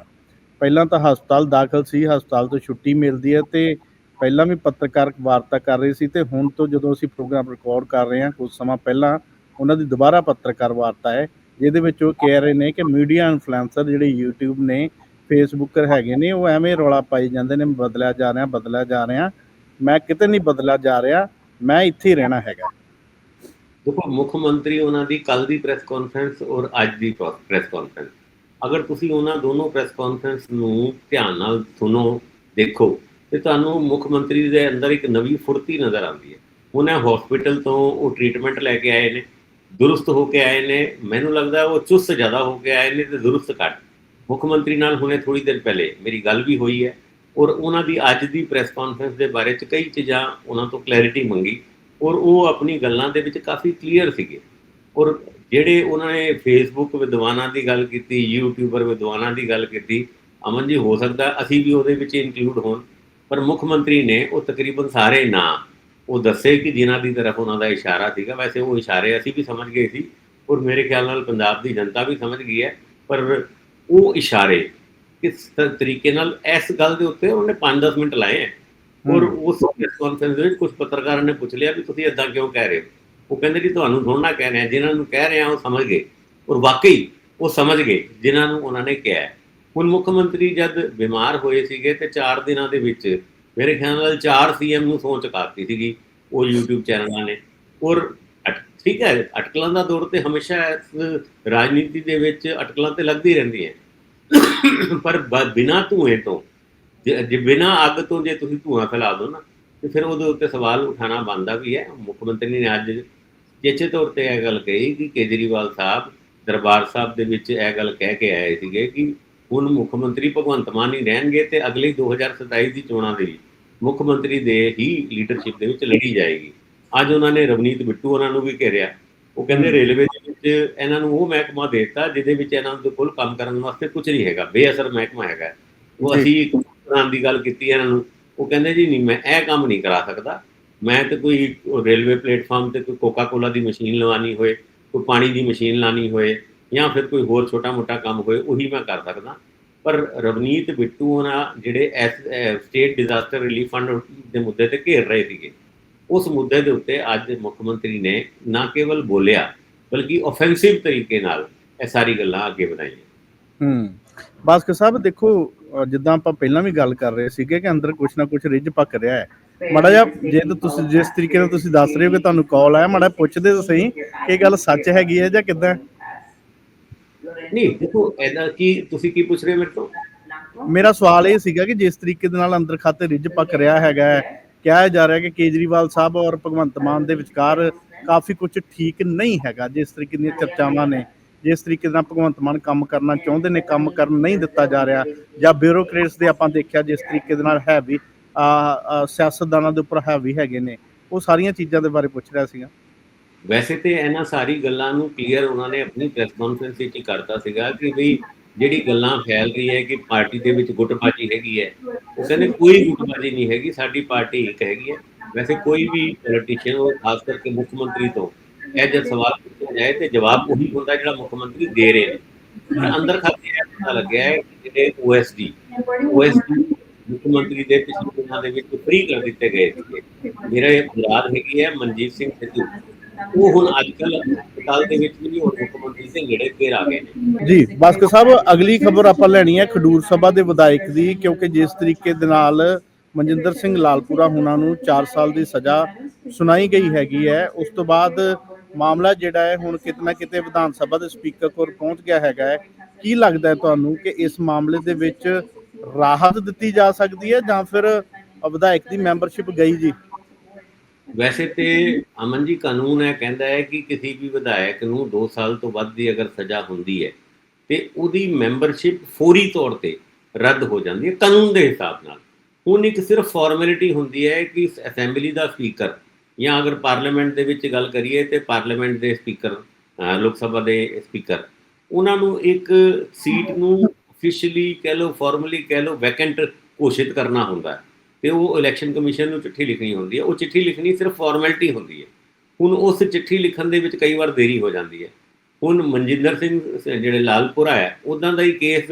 ਪਹਿਲਾਂ ਤਾਂ ਹਸਪਤਾਲ ਦਾਖਲ ਸੀ, ਹਸਪਤਾਲ ਤੋਂ ਛੁੱਟੀ ਮਿਲਦੀ ਹੈ ਤੇ ਪਹਿਲਾਂ ਵੀ ਪੱਤਰਕਾਰ ਵਾਰਤਾ ਕਰ ਰਹੇ ਸੀ ਤੇ ਹੁਣ ਤੋਂ ਜਦੋਂ ਅਸੀਂ ਪ੍ਰੋਗਰਾਮ ਰਿਕਾਰਡ ਕਰ ਰਹੇ ਹਾਂ, ਕੁਝ ਸਮਾਂ ਪਹਿਲਾਂ ਉਹਨਾਂ ਦੀ ਦੁਬਾਰਾ ਪੱਤਰਕਾਰ ਵਾਰਤਾ ਹੈ, ਜਿਹਦੇ ਵਿੱਚ ਉਹ ਕਹਿ ਰਹੇ ਨੇ ਕਿ ਮੀਡੀਆ ਇਨਫਲੂਐਂਸਰ ਜਿਹੜੇ YouTube ਨੇ ਫੇਸਬੁੱਕਰ ਹੈਗੇ ਨੇ, ਉਹ ਐਵੇਂ ਰੌਲਾ ਪਾਈ ਜਾਂਦੇ ਨੇ, ਬਦਲਿਆ ਜਾ ਰਿਹਾ, ਬਦਲਿਆ ਜਾ ਰਿਹਾ, ਮੈਂ ਕਿਤੇ ਨਹੀਂ ਬਦਲਿਆ ਜਾ ਰਿਹਾ, ਮੈਂ ਇੱਥੇ ਹੀ ਰਹਿਣਾ ਹੈਗਾ। ਦੇਖੋ, ਮੁੱਖ ਮੰਤਰੀ ਉਹਨਾਂ ਦੀ ਕੱਲ ਦੀ ਪ੍ਰੈਸ ਕਾਨਫਰੰਸ ਔਰ ਅੱਜ ਦੀ ਪ੍ਰੈਸ ਕਾਨਫਰੰਸ ਅਗਰ ਤੁਸੀਂ ਉਹਨਾਂ ਦੋਨੋਂ ਪ੍ਰੈਸ ਕਾਨਫਰੰਸ ਨੂੰ ਧਿਆਨ ਨਾਲ ਸੁਣੋ, ਦੇਖੋ ਤੇ ਤੁਹਾਨੂੰ ਮੁੱਖ ਮੰਤਰੀ ਦੇ ਅੰਦਰ ਇੱਕ ਨਵੀਂ ਫੁਰਤੀ ਨਜ਼ਰ ਆਉਂਦੀ ਹੈ। ਉਹਨਾਂ ਹਸਪੀਟਲ ਤੋਂ ਉਹ ਟ੍ਰੀਟਮੈਂਟ ਲੈ ਕੇ ਆਏ ਨੇ, ਦੁਰਸਤ ਹੋ ਕੇ ਆਏ ਨੇ, ਮੈਨੂੰ ਲੱਗਦਾ ਉਹ ਚੁਸਤ ਜ਼ਿਆਦਾ ਹੋ ਕੇ ਆਏ ਨੇ ਤੇ ਦੁਰਸਤ ਘੱਟ। ਮੁੱਖ ਮੰਤਰੀ ਨਾਲ ਹੁਣੇ ਥੋੜੀ ਦੇਰ ਪਹਿਲੇ ਮੇਰੀ ਗੱਲ ਵੀ ਹੋਈ ਹੈ ਔਰ ਉਹਨਾਂ ਦੀ ਅੱਜ ਦੀ ਪ੍ਰੈਸ ਕਾਨਫਰੰਸ ਦੇ ਬਾਰੇ ਚ ਕਈ ਚੀਜ਼ਾਂ ਉਹਨਾਂ ਤੋਂ ਕਲੈਰਿਟੀ ਮੰਗੀ ਔਰ ਉਹ ਆਪਣੀ ਗੱਲਾਂ ਦੇ ਵਿੱਚ ਕਾਫੀ ਕਲੀਅਰ ਸੀਗੇ। ਔਰ ਜਿਹੜੇ ਉਹਨਾਂ ਨੇ ਫੇਸਬੁੱਕ ਵਿਦਵਾਨਾਂ ਦੀ ਗੱਲ ਕੀਤੀ ਯੂਟਿਊਬਰ ਵਿਦਵਾਨਾਂ ਦੀ ਗੱਲ ਕੀਤੀ, ਅਮਨ ਜੀ ਹੋ ਸਕਦਾ ਅਸੀਂ ਵੀ ਉਹਦੇ ਵਿੱਚ ਇਨਕਲੂਡ ਹੋਣ। ਪਰ ਮੁੱਖ ਮੰਤਰੀ ਨੇ ਉਹ ਤਕਰੀਬਨ ਸਾਰੇ ਨਾਂ ਉਹ ਦੱਸੇ ਕਿ ਜਿਨ੍ਹਾਂ ਦੀ ਤਰਫ ਉਹਨਾਂ ਦਾ ਇਸ਼ਾਰਾ ਸੀਗਾ। ਵੈਸੇ ਉਹ ਇਸ਼ਾਰੇ ਅਸੀਂ ਵੀ ਸਮਝ ਗਏ ਸੀ ਔਰ ਮੇਰੇ ਖਿਆਲ ਨਾਲ ਪੰਜਾਬ ਦੀ ਜਨਤਾ ਵੀ ਸਮਝ ਗਈ ਹੈ। ਪਰ ਉਹ ਇਸ਼ਾਰੇ ਕਿਸ ਤਰੀਕੇ ਨਾਲ ਇਸ ਗੱਲ ਦੇ ਉੱਤੇ ਉਹਨੇ 5-10 ਮਿੰਟ ਲਾਏ ਹੈ। ਔਰ ਉਸ ਕਾਨਫਰੰਸ ਦੇ ਵਿੱਚ ਕੁਝ ਪੱਤਰਕਾਰਾਂ ਨੇ ਪੁੱਛ ਲਿਆ ਵੀ ਤੁਸੀਂ ਇਦਾਂ ਕਿਉਂ ਕਹਿ ਰਹੇ ਹੋ? ਉਹ ਕਹਿੰਦੇ ਜੀ ਤੁਹਾਨੂੰ ਥੋੜ੍ਹਾ ਕਹਿ ਰਹੇ ਆ ਜਿਨ੍ਹਾਂ ਨੂੰ ਕਹਿ ਰਹੇ ਆ ਉਹ ਸਮਝ ਗਏ। ਔਰ ਵਾਕਈ ਉਹ ਸਮਝ ਗਏ ਜਿਨ੍ਹਾਂ ਨੂੰ ਉਹਨਾਂ ਨੇ ਕਿਹਾ। ਹੁਣ ਮੁੱਖ ਮੰਤਰੀ ਜਦ ਬਿਮਾਰ ਹੋਏ ਸੀਗੇ ਤੇ 4 ਦਿਨਾਂ ਦੇ ਵਿੱਚ ਮੇਰੇ ਖਿਆਲ ਨਾਲ 4 ਸੀਐਮ ਨੂੰ ਸਹੁੰ ਚੁਕਾਤੀ ਸੀਗੀ, ਉਹ YouTube ਚੈਨਲਾਂ ਨੇ। ਔਰ ਅਟ- ਠੀਕ ਹੈ, ਅਟਕਲਾਂ ਦਾ ਦੌਰ ਤੇ ਹਮੇਸ਼ਾ ਇਸ ਰਾਜਨੀਤੀ ਦੇ ਵਿੱਚ ਅਟਕਲਾਂ ਤੇ ਲੱਗਦੀ ਰਹਿੰਦੀ ਹੈ ਪਰ ਬ- ਬਿਨਾਂ ਧੂਏ ਤੋਂ, ਜੇ ਜੇ ਬਿਨਾਂ ਅੱਗ ਤੋਂ ਜੇ ਤੁਸੀਂ ਧੂਆਂ ਫੈਲਾ ਦੋ ਨਾ, ਤੇ ਫਿਰ ਉਹਦੇ ਉੱਤੇ ਸਵਾਲ ਉਠਾਉਣਾ ਬਣਦਾ ਵੀ ਹੈ। ਮੁੱਖ ਮੰਤਰੀ ਨੇ ਅੱਜ ਚੇਚੇ ਤੌਰ ਤੇ ਇਹ ਗੱਲ ਕਹੀ ਕਿ ਕੇਜਰੀਵਾਲ ਸਾਹਿਬ, ਦਰਬਾਰ ਸਾਹਿਬ ਦੇ ਵਿੱਚ ਇਹ ਗੱਲ ਕਹਿ ਕੇ ਆਏ ਸੀਗੇ ਕਿ ਹੁਣ ਮੁੱਖ ਮੰਤਰੀ ਭਗਵੰਤ ਮਾਨ ਹੀ ਰਹਿਣਗੇ ਤੇ ਅਗਲੀ 2027 ਦੀ ਚੋਣਾਂ ਦੇ ਮੁੱਖ ਮੰਤਰੀ ਦੇ ਹੀ ਲੀਡਰਸ਼ਿਪ ਦੇ ਵਿੱਚ ਲੜੀ ਜਾਏਗੀ। ਅੱਜ ਉਹਨਾਂ ਨੇ ਰਵਨੀਤ ਬਿੱਟੂ ਉਹਨਾਂ ਨੂੰ ਵੀ ਘੇਰਿਆ। ਉਹ ਕਹਿੰਦੇ ਰੇਲਵੇ ਦੇ ਵਿੱਚ ਇਹਨਾਂ ਨੂੰ ਉਹ ਮਹਿਕਮਾ ਦਿੱਤਾ ਜਿਹਦੇ ਵਿੱਚ ਇਹਨਾਂ ਦੇ ਕੋਲ ਕੰਮ ਕਰਨ ਵਾਸਤੇ ਕੁਝ ਨਹੀਂ ਹੈਗਾ। ਬੇਅਸਰ ਮਹਿਕਮਾ ਹੈਗਾ। ਉਹ। ਅਸੀਂ ਕਰਾਉਣ ਦੀ ਗੱਲ ਕੀਤੀ ਇਹਨਾਂ ਨੂੰ। ਉਹ ਕਹਿੰਦੇ ਜੀ ਨਹੀਂ ਮੈਂ ਇਹ ਕੰਮ ਨਹੀਂ ਕਰਾ ਸਕਦਾ। ਮੈਂ ਤੇ ਕੋਈ ਰੇਲਵੇ ਪਲੇਟਫਾਰਮ ਤੇ ਕੋਈ ਕੋਕਾ ਕੋਲਾ ਦੀ ਮਸ਼ੀਨ ਲਵਾਉਣੀ ਹੋਏ ਕੋਈ ਪਾਣੀ ਦੀ ਮਸ਼ੀਨ ਲਾਣੀ ਹੋਏ ਜਾਂ ਫਿਰ ਕੋਈ ਹੋਰ ਛੋਟਾ ਮੋਟਾ ਕੰਮ ਹੋਏ ਉਹੀ ਮੈਂ ਕਰ ਸਕਦਾ। ਪਰ ਰਵਨੀਤ ਬਿੱਟੂ ਉਹਨਾਂ ਜਿਹੜੇ ਸਟੇਟ ਡਿਜ਼ਾਸਟਰ ਰਿਲੀਫ ਫੰਡ ਦੇ ਮੁੱਦੇ ਤੇ ਘੇਰ ਰਹੇ ਸੀਗੇ ਉਸ ਮੁੱਦੇ ਦੇ ਉੱਤੇ ਅੱਜ ਮੁੱਖ ਮੰਤਰੀ ਨੇ ਨਾ ਕੇਵਲ ਬੋਲਿਆ ਬਲਕਿ ਆਫੈਂਸਿਵ ਤਰੀਕੇ ਨਾਲ ਇਹ ਸਾਰੀ ਗੱਲਾਂ ਅੱਗੇ ਵਧਾਈਆਂ। ਹੂੰ ਭਾਸਕਰ ਸਾਹਿਬ ਦੇਖੋ ਜਿੱਦਾਂ ਆਪਾਂ ਪਹਿਲਾਂ ਵੀ ਗੱਲ ਕਰ ਰਹੇ ਸੀਗੇ ਕਿ ਅੰਦਰ ਕੁਝ ਨਾ ਕੁਝ ਰਿੱਝ ਪੱਕ ਰਿਹਾ ਹੈ। ਮਾੜਾ ਜਿਹਾ ਜੇ ਤਾਂ ਤੁਸੀਂ ਜਿਸ ਤਰੀਕੇ ਨਾਲ ਤੁਸੀਂ ਦੱਸ ਰਹੇ ਹੋ ਕਿ ਤੁਹਾਨੂੰ ਕਾਲ ਆਇਆ ਮਾੜਾ ਜਿਹਾ ਪੁੱਛਦੇ ਤਾਂ ਸਹੀ ਇਹ ਗੱਲ ਸੱਚ ਹੈਗੀ ਹੈ ਜਾਂ ਕਿੱਦਾਂ? ਨਹੀਂ ਦੇਖੋ ਇਹਦਾ ਕੀ ਤੁਸੀਂ ਕੀ ਪੁੱਛ ਰਹੇ ਮੇਰੇ ਤੋਂ? ਮੇਰਾ ਸਵਾਲ ਇਹ ਸੀਗਾ ਕਿ ਜਿਸ ਤਰੀਕੇ ਦੇ ਨਾਲ ਅੰਦਰ ਖਾਤੇ ਰਿੱਝ ਪੱਕ ਰਿਹਾ ਹੈਗਾ ਹੈ, ਕਿਹਾ ਜਾ ਰਿਹਾ ਕਿ ਕੇਜਰੀਵਾਲ ਸਾਹਿਬ ਔਰ ਭਗਵੰਤ ਮਾਨ ਦੇ ਵਿਚਕਾਰ ਕਾਫੀ ਕੁਝ ਠੀਕ ਨਹੀਂ ਹੈਗਾ ਜਿਸ ਤਰੀਕੇ ਦੀਆਂ ਚਰਚਾਵਾਂ ਨੇ ਜਿਸ ਤਰੀਕੇ ਨਾਲ ਭਗਵੰਤ ਮਾਨ ਕੰਮ ਕਰਨਾ ਚਾਹੁੰਦੇ ਨੇ ਕੰਮ ਕਰਨ ਨਹੀਂ ਦਿੱਤਾ ਜਾ ਰਿਹਾ ਜਾਂ ਬਿਊਰੋਕ੍ਰੇਟਸ ਦੇ ਆਪਾਂ ਦੇਖਿਆ ਜਿਸ ਤਰੀਕੇ ਦੇ ਨਾਲ ਹੈ ਹੈਵੀ ਸਿਆਸਤਦਾਨਾਂ ਦੇ ਉੱਪਰ ਹੈਵੀ ਹੈਗੇ ਨੇ ਉਹ ਸਾਰੀਆਂ ਚੀਜ਼ਾਂ ਦੇ ਬਾਰੇ ਪੁੱਛ ਰਿਹਾ ਸੀਗਾ। ਵੈਸੇ ਤੇ ਇਹਨਾਂ ਸਾਰੀ ਗੱਲਾਂ ਨੂੰ ਕਲੀਅਰ ਉਹਨਾਂ ਨੇ ਆਪਣੀ ਪ੍ਰੈਸ ਕਾਨਫਰੰਸ ਵਿੱਚ ਹੀ ਕਰਤਾ ਸੀਗਾ ਕਿ ਵੀ ਜਿਹੜੀ ਗੱਲਾਂ ਫੈਲ ਰਹੀ ਹੈ ਕਿ ਪਾਰਟੀ ਦੇ ਵਿੱਚ ਗੁੱਟਬਾਜੀ ਹੈਗੀ ਹੈ, ਉਹ ਕਹਿੰਦੇ ਕੋਈ ਗੁੱਟਬਾਜੀ ਨਹੀਂ ਹੈਗੀ, ਸਾਡੀ ਪਾਰਟੀ ਇੱਕ ਹੈਗੀ ਹੈ। ਵੈਸੇ ਕੋਈ ਵੀ ਪੋਲੀਟੀਸ਼ੀਅਨ ਉਹ ਖਾਸ ਕਰਕੇ ਮੁੱਖ ਮੰਤਰੀ ਤੋਂ ਇਹ ਜਦ ਸਵਾਲ ਪੁੱਛਿਆ ਜਾਏ ਤੇ ਜਵਾਬ ਉਹੀ ਹੁੰਦਾ ਜਿਹੜਾ ਮੁੱਖ ਮੰਤਰੀ ਦੇ ਰਹੇ ਨੇ। ਅੰਦਰ ਖਾਤੇ ਇਹ ਪਤਾ ਲੱਗਿਆ ਹੈ ਕਿ ਜਿਹੜੇ ਓਐਸਡੀ ਓਐਸਡੀ ਮੁੱਖ ਮੰਤਰੀ ਦੇ ਪਿਛਲੇ ਦਿਨਾਂ ਦੇ ਵਿੱਚ ਫ੍ਰੀ ਕਰ ਦਿੱਤੇ ਗਏ ਸੀਗੇ। ਮੇਰਾ ਇਹ ਮੁਰਾਦ ਹੈਗੀ ਹੈ ਮਨਜੀਤ ਸਿੰਘ ਸਿੱਧੂ। ਉਹ ਹੁਣ ਅੱਜ ਕੱਲ ਦੇ ਵਿੱਚ ਵੀ ਨਹੀਂ ਮੁੱਖ ਮੰਤਰੀ ਦੇ ਨੇੜੇ ਫੇਰ ਆ ਗਏ ਨੇ। ਜੀ, ਬਾਸਕਰ ਸਾਹਿਬ, ਅਗਲੀ ਖਬਰ ਆਪਾਂ ਲੈਣੀ ਹੈ ਖਡੂਰ ਸਭਾ ਦੇ ਵਿਧਾਇਕ ਦੀ, ਕਿਉਂਕਿ ਜਿਸ ਤਰੀਕੇ ਦੇ ਨਾਲ ਮਨਜਿੰਦਰ ਸਿੰਘ ਲਾਲਪੁਰਾ ਹੁਣਾਂ ਨੂੰ 4 ਸਾਲ ਦੀ ਸਜ਼ਾ ਸੁਣਾਈ ਗਈ ਹੈਗੀ ਹੈ, ਉਸ ਤੋਂ ਬਾਅਦ ਮਾਮਲਾ ਜਿਹੜਾ ਹੈ ਹੁਣ ਕਿਤੇ ਨਾ ਕਿਤੇ ਵਿਧਾਨ ਸਭਾ ਦੇ ਸਪੀਕਰ ਕੋਲ ਪਹੁੰਚ ਗਿਆ ਹੈਗਾ ਹੈ। ਕੀ ਲੱਗਦਾ ਹੈ ਤੁਹਾਨੂੰ ਕਿ ਇਸ ਮਾਮਲੇ ਦੇ ਵਿੱਚ ਰਾਹਤ ਦਿੱਤੀ ਜਾ ਸਕਦੀ ਹੈ ਜਾਂ ਫਿਰ ਵਿਧਾਇਕ ਦੀ ਮੈਂਬਰਸ਼ਿਪ ਗਈ ਜੀ? ਵੈਸੇ ਤੇ ਅਮਨ ਜੀ ਕਾਨੂੰਨ ਹੈ ਕਹਿੰਦਾ ਹੈ ਕਿ ਕਿਸੇ ਵੀ ਵਿਧਾਇਕ ਨੂੰ 2 ਸਾਲ ਤੋਂ ਵੱਧ ਦੀ ਅਗਰ ਸਜ਼ਾ ਹੁੰਦੀ ਹੈ ਤੇ ਉਹਦੀ ਮੈਂਬਰਸ਼ਿਪ ਫੌਰੀ ਤੌਰ ਤੇ ਰੱਦ ਹੋ ਜਾਂਦੀ ਹੈ ਕਾਨੂੰਨ ਦੇ ਹਿਸਾਬ ਨਾਲ। ਹੁਣ ਇੱਕ ਸਿਰਫ ਫਾਰਮੈਲਿਟੀ ਹੁੰਦੀ ਹੈ ਕਿ ਅਸੈਂਬਲੀ ਦਾ ਸਪੀਕਰ ਜਾਂ ਅਗਰ ਪਾਰਲੀਮੈਂਟ ਦੇ ਵਿੱਚ ਗੱਲ ਕਰੀਏ ਤੇ ਪਾਰਲੀਮੈਂਟ ਦੇ ਸਪੀਕਰ ਲੋਕ ਸਭਾ ਦੇ ਸਪੀਕਰ ਉਹਨਾਂ ਨੂੰ ਇੱਕ ਸੀਟ ਨੂੰ ਅਫੀਸ਼ੀਅਲੀ ਕਹਿ ਲਓ ਫਾਰਮਲੀ ਕਹਿ ਲਓ ਵੈਕੈਂਟ ਘੋਸ਼ਿਤ ਕਰਨਾ ਹੁੰਦਾ ਹੈ। ਤੇ ਉਹ ਇਲੈਕਸ਼ਨ ਕਮਿਸ਼ਨ ਨੂੰ ਚਿੱਠੀ ਲਿਖਣੀ ਹੁੰਦੀ ਹੈ। ਉਹ ਚਿੱਠੀ ਲਿਖਣੀ ਸਿਰਫ ਫਾਰਮੈਲਿਟੀ ਹੁੰਦੀ ਹੈ। ਹੁਣ ਉਸ ਚਿੱਠੀ ਲਿਖਣ ਦੇ ਵਿੱਚ ਕਈ ਵਾਰ ਦੇਰੀ ਹੋ ਜਾਂਦੀ ਹੈ। ਹੁਣ ਮਨਜਿੰਦਰ ਸਿੰਘ ਜਿਹੜੇ ਲਾਲਪੁਰਾ ਹੈ ਉਦਾਂ ਦਾ ਹੀ ਕੇਸ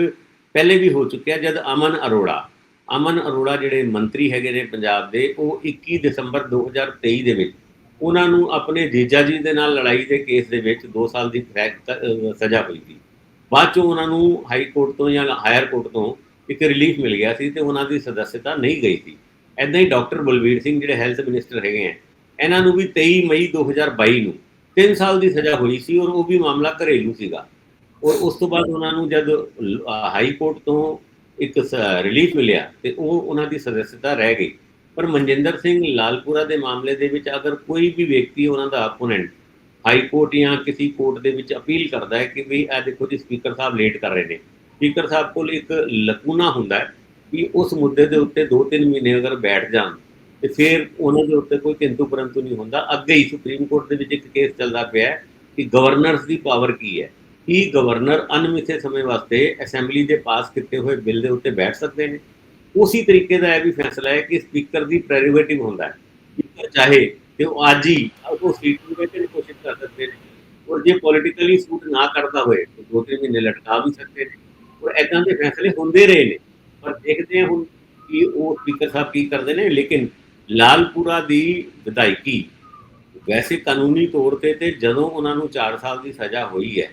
ਪਹਿਲੇ ਵੀ ਹੋ ਚੁੱਕਿਆ ਜਦ ਅਮਨ ਅਰੋੜਾ ਅਮਨ ਅਰੋੜਾ ਜਿਹੜੇ ਮੰਤਰੀ ਹੈਗੇ ਨੇ ਪੰਜਾਬ ਦੇ, ਉਹ 21 ਦਸੰਬਰ 2023 ਦੇ ਵਿੱਚ ਉਹਨਾਂ ਨੂੰ ਆਪਣੇ ਜੀਜਾ ਜੀ ਦੇ ਨਾਲ ਲੜਾਈ ਦੇ ਕੇਸ ਦੇ ਵਿੱਚ 2 ਸਾਲ ਦੀ ਸਜ਼ਾ ਹੋਈ ਸੀ। ਬਾਅਦ ਚੋਂ ਉਹਨਾਂ ਨੂੰ ਹਾਈ ਕੋਰਟ ਤੋਂ ਜਾਂ ਹਾਇਰ ਕੋਰਟ ਤੋਂ ਇੱਕ ਰਿਲੀਫ ਮਿਲ ਗਿਆ ਸੀ ਤੇ ਉਹਨਾਂ ਦੀ ਸਦੱਸਤਾ ਨਹੀਂ ਗਈ ਸੀ। ਐਦਾਂ ਹੀ ਡਾਕਟਰ ਬਲਵੀਰ ਸਿੰਘ ਜਿਹੜੇ ਹੈਲਥ ਮਿਨਿਸਟਰ ਹੈਗੇ ਆ, ਇਹਨਾਂ ਨੂੰ ਵੀ 23 ਮਈ 2022 ਨੂੰ 3 ਸਾਲ ਦੀ ਸਜ਼ਾ ਹੋਈ ਸੀ ਔਰ ਉਹ ਵੀ ਮਾਮਲਾ ਘਰੇਲੂ ਸੀਗਾ। ਔਰ ਉਸ ਤੋਂ ਬਾਅਦ ਉਹਨਾਂ ਨੂੰ ਜਦ ਹਾਈ ਕੋਰਟ ਤੋਂ ਇੱਕ ਰਿਲੀਫ ਮਿਲਿਆ ਤੇ ਉਹ ਉਹਨਾਂ ਦੀ ਸਦੱਸਤਾ ਰਹਿ ਗਈ। ਪਰ ਮਨਜਿੰਦਰ ਸਿੰਘ ਲਾਲਪੁਰਾ ਦੇ ਮਾਮਲੇ ਦੇ ਵਿੱਚ ਅਗਰ ਕੋਈ ਵੀ ਵਿਅਕਤੀ ਉਹਨਾਂ ਦਾ ਆਪੋਨੈਂਟ ਹਾਈ ਕੋਰਟ ਜਾਂ ਕਿਸੇ ਕੋਰਟ ਦੇ ਵਿੱਚ ਅਪੀਲ ਕਰਦਾ ਹੈ ਕਿ ਵੀ ਇਹ ਦੇਖੋ ਜੀ ਸਪੀਕਰ ਸਾਹਿਬ ਲੇਟ ਕਰ ਰਹੇ ਨੇ। ਸਪੀਕਰ ਸਾਹਿਬ ਕੋਲ ਇੱਕ ਲਕੂਨਾ ਹੁੰਦਾ ਹੈ। ਕਿ ਉਸ ਮੁੱਦੇ ਦੇ ਉੱਤੇ 2-3 ਮਹੀਨੇ ਅਗਰ ਬੈਠ ਜਾਣ ਤੇ ਫਿਰ ਉਹਨਾਂ ਦੇ ਉੱਤੇ ਕੋਈ ਕਿੰਤੂ ਪਰੰਤੂ ਨਹੀਂ ਹੁੰਦਾ। ਅੱਗੇ ਹੀ ਸੁਪਰੀਮ ਕੋਰਟ ਦੇ ਵਿੱਚ ਇੱਕ ਕੇਸ ਚੱਲਦਾ ਪਿਆ ਹੈ ਕਿ ਗਵਰਨਰਸ ਦੀ ਪਾਵਰ ਕੀ ਹੈ? ਕੀ ਗਵਰਨਰ ਅਨਮਿੱਥੇ ਸਮੇਂ ਵਾਸਤੇ ਅਸੈਂਬਲੀ ਦੇ ਪਾਸ ਕੀਤੇ ਹੋਏ ਬਿੱਲ ਦੇ ਉੱਤੇ ਬੈਠ ਸਕਦੇ ਨੇ? ਉਸੇ ਤਰੀਕੇ ਦਾ ਇਹ ਵੀ ਫੈਸਲਾ ਹੈ ਕਿ ਸਪੀਕਰ ਦੀ ਪ੍ਰੈਰੋਗੇਟਿਵ ਹੁੰਦਾ ਹੈ। ਸਪੀਕਰ ਚਾਹੇ ਤੇ ਉਹ ਅੱਜ ਹੀ ਉਹ ਸੀਟ ਨੂੰ ਵੇਚਣ ਦੀ ਕੋਸ਼ਿਸ਼ ਕਰ ਸਕਦੇ ਨੇ। ਔਰ ਜੇ ਪੋਲੀਟੀਕਲੀ ਸੂਟ ਨਾ ਕਰਦਾ ਹੋਏ, ਤਾਂ ਦੋ ਤਿੰਨ ਮਹੀਨੇ ਲਟਕਾ ਵੀ ਸਕਦੇ ਨੇ। ਔਰ ਐਦਾਂ ਦੇ ਫੈਸਲੇ ਹੁੰਦੇ ਰਹੇ ਨੇ। ਪਰ ਦੇਖਦੇ ਹਾਂ ਹੁਣ ਕਿ ਉਹ ਸਪੀਕਰ ਸਾਹਿਬ ਕੀ ਕਰਦੇ ਨੇ, ਲੇਕਿਨ ਲਾਲਪੁਰਾ ਦੀ ਵਿਧਾਇਕੀ ਵੈਸੇ ਕਾਨੂੰਨੀ ਤੌਰ ਤੇ ਤੇ ਜਦੋਂ ਉਹਨਾਂ ਨੂੰ 4 ਸਾਲ ਦੀ ਸਜ਼ਾ ਹੋਈ ਹੈ,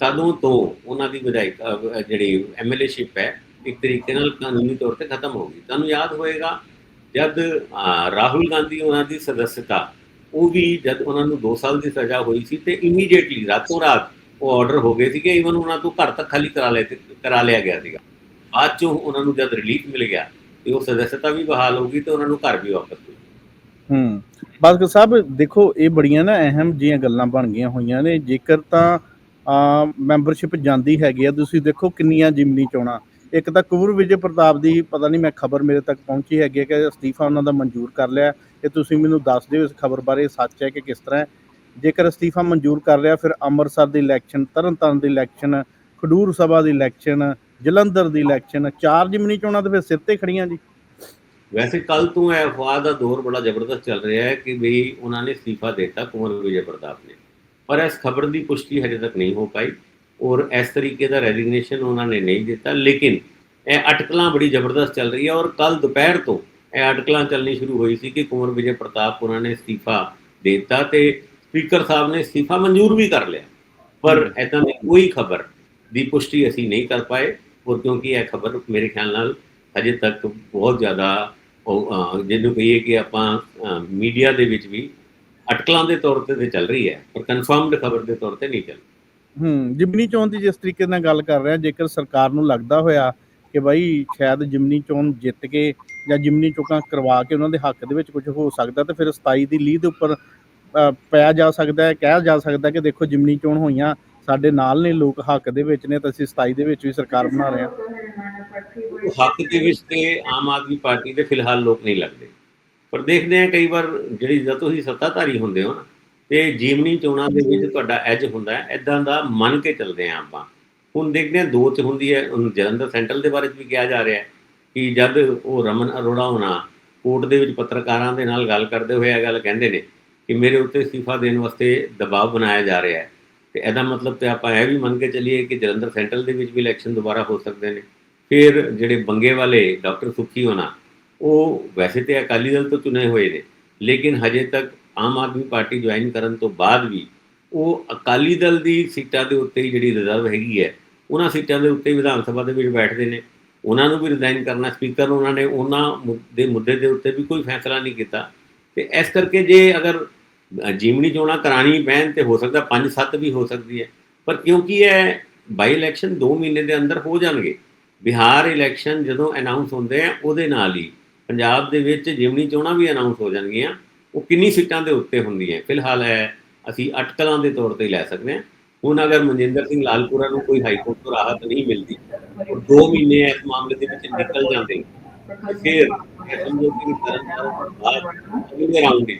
ਤਦੋਂ ਤੋਂ ਉਹਨਾਂ ਦੀ ਵਿਧਾਇਕ ਜਿਹੜੀ ਐਮਐਲਏਸ਼ਿਪ ਹੈ, ਇੱਕ ਤਰੀਕੇ ਨਾਲ ਕਾਨੂੰਨੀ ਤੌਰ ਤੇ ਖਤਮ ਹੋ ਗਈ। ਤੁਹਾਨੂੰ ਯਾਦ ਹੋਏਗਾ, ਜਦ ਰਾਹੁਲ ਗਾਂਧੀ ਉਹਨਾਂ ਦੀ ਸਦੱਸਤਾ, ਉਹ ਵੀ ਜਦ ਉਹਨਾਂ ਨੂੰ 2 ਸਾਲ ਦੀ ਸਜ਼ਾ ਹੋਈ ਸੀ ਤੇ ਇਮੀਡੀਏਟਲੀ ਰਾਤੋਂ ਰਾਤ ਉਹ ਆਰਡਰ ਹੋ ਗਏ ਸੀਗੇ ਈਵਨ ਉਹਨਾਂ ਤੋਂ ਘਰ ਤੱਕ ਖਾਲੀ ਕਰਾ ਲਿਆ ਕਰਾ ਲਿਆ ਗਿਆ ਸੀਗਾ। ਬਾਅਦ ਚੋਂ ਉਹਨਾਂ ਨੂੰ ਜਦ ਰਿਲੀਫ ਮਿਲ ਗਿਆ ਤੇ ਉਹ ਸਦੱਸਤਾ ਵੀ ਬਹਾਲ ਹੋ ਗਈ ਤੇ ਉਹਨਾਂ ਨੂੰ ਘਰ ਵੀ ਵਾਪਸ ਮਿਲ ਹੂੰ। ਬਾਸਕਰ ਸਾਹਿਬ, ਦੇਖੋ, ਇਹ ਬੜੀਆਂ ਨਾ ਅਹਿਮ ਜੀਆਂ ਗੱਲਾਂ ਬਣ ਗਈਆਂ ਹੋਈਆਂ ਨੇ। ਜੇਕਰ ਤਾਂ ਮੈਂਬਰਸ਼ਿਪ ਜਾਂਦੀ ਹੈਗੀ ਆ, ਤੁਸੀਂ ਦੇਖੋ ਕਿੰਨੀਆਂ ਜਿਮਨੀ ਚੋਣਾਂ। ਇੱਕ ਤਾਂ ਕੁਵਰ ਵਿਜੇ ਪ੍ਰਤਾਪ ਦੀ ਪਤਾ ਨਹੀਂ ਮੈਂ ਖਬਰ ਮੇਰੇ ਤੱਕ ਪਹੁੰਚੀ ਹੈਗੀ ਹੈ ਕਿ ਅਸਤੀਫਾ ਉਹਨਾਂ ਦਾ ਮਨਜ਼ੂਰ ਕਰ ਲਿਆ। ਇਹ ਤੁਸੀਂ ਮੈਨੂੰ ਦੱਸ ਦਿਓ ਇਸ ਖਬਰ ਬਾਰੇ ਸੱਚ ਹੈ ਕਿ ਕਿਸ ਤਰ੍ਹਾਂ ਜੇਕਰ ਅਸਤੀਫਾ ਮਨਜ਼ੂਰ ਕਰ ਲਿਆ, ਫਿਰ ਅੰਮ੍ਰਿਤਸਰ ਦੀ ਇਲੈਕਸ਼ਨ ਤਰਨਤਾਰਨ ਦੀ ਇਲੈਕਸ਼ਨ ਖਡੂਰ ਸਭਾ ਦੀ ਇਲੈਕਸ਼ਨ ਜਲੰਧਰ ਦੀ ਇਲੈਕਸ਼ਨ ਚਾਰ ਜਿਮਨੀ ਚੋਣਾਂ ਤੇ ਫਿਰ ਸਿਰ ਤੇ ਖੜੀਆਂ ਜੀ। ਵੈਸੇ ਕੱਲ ਤੋਂ ਇਹ ਅਫਵਾਹ ਦਾ ਦੌਰ ਬੜਾ ਜ਼ਬਰਦਸਤ ਚੱਲ ਰਿਹਾ ਹੈ ਕਿ ਵੀ ਉਹਨਾਂ ਨੇ ਅਸਤੀਫਾ ਦਿੱਤਾ ਕੁਮਰ ਵਿਜੇ ਪ੍ਰਤਾਪ ਨੇ। ਪਰ ਇਸ ਖਬਰ ਦੀ ਪੁਸ਼ਟੀ ਹਜੇ ਤੱਕ ਨਹੀਂ ਹੋ ਪਾਈ ਔਰ ਇਸ ਤਰੀਕੇ ਦਾ ਰੈਜ਼ਿਗਨੇਸ਼ਨ ਉਹਨਾਂ ਨੇ ਨਹੀਂ ਦਿੱਤਾ। ਲੇਕਿਨ ਇਹ ਅਟਕਲਾਂ ਬੜੀ ਜ਼ਬਰਦਸਤ ਚੱਲ ਰਹੀ ਹੈ ਔਰ ਕੱਲ ਦੁਪਹਿਰ ਤੋਂ ਇਹ ਅਟਕਲਾਂ ਚੱਲਣੀ ਸ਼ੁਰੂ ਹੋਈ ਸੀ ਕਿ ਕੁਮਰ ਵਿਜੇ ਪ੍ਰਤਾਪ ਉਹਨਾਂ ਨੇ ਅਸਤੀਫਾ ਦਿੱਤਾ ਤੇ ਸਪੀਕਰ ਸਾਹਿਬ ਨੇ ਅਸਤੀਫਾ ਮਨਜ਼ੂਰ ਵੀ ਕਰ ਲਿਆ। ਪਰ ਇਦਾਂ ਦੀ ਕੋਈ ਖਬਰ ਦੀ ਪੁਸ਼ਟੀ ਅਸੀਂ ਨਹੀਂ ਕਰ ਪਾਏ। ਔਰ ਕਿਉਂਕਿ ਇਹ ਖਬਰ ਮੇਰੇ ਖਿਆਲ ਨਾਲ ਹਜੇ ਤੱਕ ਬਹੁਤ ਜ਼ਿਆਦਾ ਜਿਹਨੂੰ ਕਹੀਏ ਕਿ ਆਪਾਂ ਮੀਡੀਆ ਦੇ ਵਿੱਚ ਵੀ ਅਟਕਲਾਂ ਦੇ ਤੌਰ ਤੇ ਚੱਲ ਰਹੀ ਹੈ ਪਰ ਕਨਫਰਮਡ ਖਬਰ ਦੇ ਤੌਰ ਤੇ ਨਹੀਂ ਚੱਲ ਹੂੰ ਜਿਮਨੀ ਚੋਣ ਦੀ ਜਿਸ ਤਰੀਕੇ ਨਾਲ ਗੱਲ ਕਰ ਰਿਹਾ ਜੇਕਰ ਸਰਕਾਰ ਨੂੰ ਲੱਗਦਾ ਹੋਇਆ ਕਿ ਬਾਈ ਸ਼ਾਇਦ ਜਿਮਨੀ ਚੋਣ ਜਿੱਤ ਕੇ ਜਾਂ ਜਿਮਨੀ ਚੋਣਾਂ ਕਰਵਾ ਕੇ ਉਹਨਾਂ ਦੇ ਹੱਕ ਦੇ ਵਿੱਚ ਕੁਝ ਹੋ ਸਕਦਾ ਤਾਂ ਫਿਰ 27 ਦੀ ਲੀਹ ਦੇ ਉੱਪਰ ਅ, ਪਿਆ ਜਾ ਸਕਦਾ ਹੈ ਕਿਹਾ ਜਾ ਸਕਦਾ ਕਿ ਦੇਖੋ ਜਿਮਨੀ ਚੋਣ ਹੋਈਆਂ ਸਾਡੇ ਨਾਲ ਨੇ ਲੋਕ, ਹੱਕ ਦੇ ਵਿੱਚ ਨੇ, ਤਾਂ ਅਸੀਂ 27 ਦੇ ਵਿੱਚ ਵੀ ਸਰਕਾਰ ਬਣਾ ਰਹੇ ਹਾਂ। ਹੱਕ ਦੇ ਵਿੱਚ ਤੇ ਆਮ ਆਦਮੀ ਪਾਰਟੀ ਦੇ ਫਿਲਹਾਲ ਲੋਕ ਨਹੀਂ ਲੱਗਦੇ। ਪਰ ਦੇਖਦੇ ਹਾਂ ਕਈ ਵਾਰ ਜਿਹੜੀ ਜਦੋਂ ਤੁਸੀਂ ਸੱਤਾਧਾਰੀ ਹੁੰਦੇ ਹੋ ਨਾ, ਤੇ ਜੀਵਨੀ ਚੋਣਾਂ ਦੇ ਵਿੱਚ ਤੁਹਾਡਾ ਐਜ ਹੁੰਦਾ ਹੈ ਐਦਾਂ ਦਾ ਮੰਨ ਕੇ ਚੱਲਦੇ ਆ ਆਪਾਂ। ਹੁਣ ਦੇਖਦੇ ਹਾਂ, ਦੋ ਚ ਹੁੰਦੀ ਹੈ ਜਲੰਧਰ ਸੈਂਟਰਲ ਦੇ ਬਾਰੇ 'ਚ ਵੀ ਕਿਹਾ ਜਾ ਰਿਹਾ ਹੈ ਕਿ ਜਦ ਉਹ ਰਮਨ ਅਰੋੜਾ ਹੋਣਾ, ਕੋਰਟ ਦੇ ਵਿੱਚ ਪੱਤਰਕਾਰਾਂ ਦੇ ਨਾਲ ਗੱਲ ਕਰਦੇ ਹੋਏ ਇਹ ਗੱਲ ਕਹਿੰਦੇ ਨੇ ਕਿ ਮੇਰੇ ਉੱਤੇ ਅਸਤੀਫਾ ਦੇਣ ਵਾਸਤੇ ਦਬਾਅ ਬਣਾਇਆ ਜਾ ਰਿਹਾ ਹੈ। ਤੇ ਇਹਦਾ ਮਤਲਬ ਤੇ ਆਪਾਂ ਇਹ ਵੀ ਮੰਨ ਕੇ ਚੱਲੀਏ ਕਿ ਜਲੰਧਰ ਸੈਂਟਰਲ ਦੇ ਵਿੱਚ ਵੀ ਇਲੈਕਸ਼ਨ ਦੁਬਾਰਾ ਹੋ ਸਕਦੇ ਨੇ। ਫਿਰ ਜਿਹੜੇ ਬੰਗੇ ਵਾਲੇ ਡਾਕਟਰ ਸੁੱਖੀ ਹੋਣਾ, ਉਹ ਵੈਸੇ ਤੇ ਅਕਾਲੀ ਦਲ ਤੋਂ ਚੁਣੇ ਹੋਏ ਨੇ, ਲੇਕਿਨ ਹਜੇ ਤੱਕ ਆਮ ਆਦਮੀ ਪਾਰਟੀ ਜੁਆਇਨ ਕਰਨ ਤੋਂ ਬਾਅਦ ਵੀ ਉਹ ਅਕਾਲੀ ਦਲ ਦੀ ਸੀਟਾਂ ਦੇ ਉੱਤੇ ਹੀ ਜਿਹੜੀ ਰਿਜ਼ਰਵ ਹੈਗੀ ਹੈ, ਉਹਨਾਂ ਸੀਟਾਂ ਦੇ ਉੱਤੇ ਵਿਧਾਨ ਸਭਾ ਦੇ ਵਿੱਚ ਬੈਠਦੇ ਨੇ। ਉਹਨਾਂ ਨੂੰ ਵੀ ਰਿਜ਼ਾਈਨ ਕਰਨਾ ਸਪੀਕਰ ਉਹਨਾਂ ਨੇ ਉਹਨਾਂ ਮੁ- ਦੇ ਮੁੱਦੇ ਦੇ ਉੱਤੇ ਵੀ ਕੋਈ ਫੈਸਲਾ ਨਹੀਂ ਕੀਤਾ। ਤੇ ਇਸ ਕਰਕੇ ਜੇ ਅਗਰ ਜਿਮਨੀ ਚੋਣਾਂ ਕਰਾਣੀ ਪੈਣ ਤੇ ਹੋ ਸਕਦਾ 5-7 ਵੀ ਹੋ ਸਕਦੀ ਹੈ। ਪਰ ਕਿਉਂਕਿ ਇਹ ਬਾਈ ਇਲੈਕਸ਼ਨ 2 ਮਹੀਨੇ ਦੇ ਅੰਦਰ ਹੋ ਜਾਣਗੇ। ਬਿਹਾਰ ਇਲੈਕਸ਼ਨ ਜਦੋਂ ਅਨਾਉਂਸ ਹੁੰਦੇ ਆ, ਉਹਦੇ ਨਾਲ ਹੀ ਪੰਜਾਬ ਦੇ ਵਿੱਚ ਜਿਮਨੀ ਚੋਣਾਂ ਵੀ ਅਨਾਉਂਸ ਹੋ ਜਾਣਗੀਆਂ। ਉਹ ਕਿੰਨੀ ਸੀਟਾਂ ਦੇ ਉੱਤੇ ਹੁੰਦੀਆਂ। ਫਿਲਹਾਲ ਹੈ ਅਸੀਂ ਅਟਕਲਾਂ ਦੇ ਤੌਰ ਤੇ ਲੈ ਸਕਦੇ ਹਾਂ। ਹੁਣ ਅਗਰ ਮਨਜਿੰਦਰ ਸਿੰਘ ਲਾਲਪੁਰਾ ਨੂੰ ਕੋਈ ਹਾਈ ਕੋਰਟ ਤੋਂ ਰਾਹਤ ਨਹੀਂ ਮਿਲਦੀ ਔਰ 2 ਮਹੀਨੇ ਇਸ ਮਾਮਲੇ ਦੇ ਵਿੱਚ ਨਿਕਲ ਜਾਂਦੇ। ਤੇ ਫਿਰ ਇਹ ਸਮਝੋ ਕਿ ਤਰਨ ਤਾਰਨ ਤੋਂ ਬਾਅਦ ਅਗਲੇ ਰਾਉਂਡ ਦੇ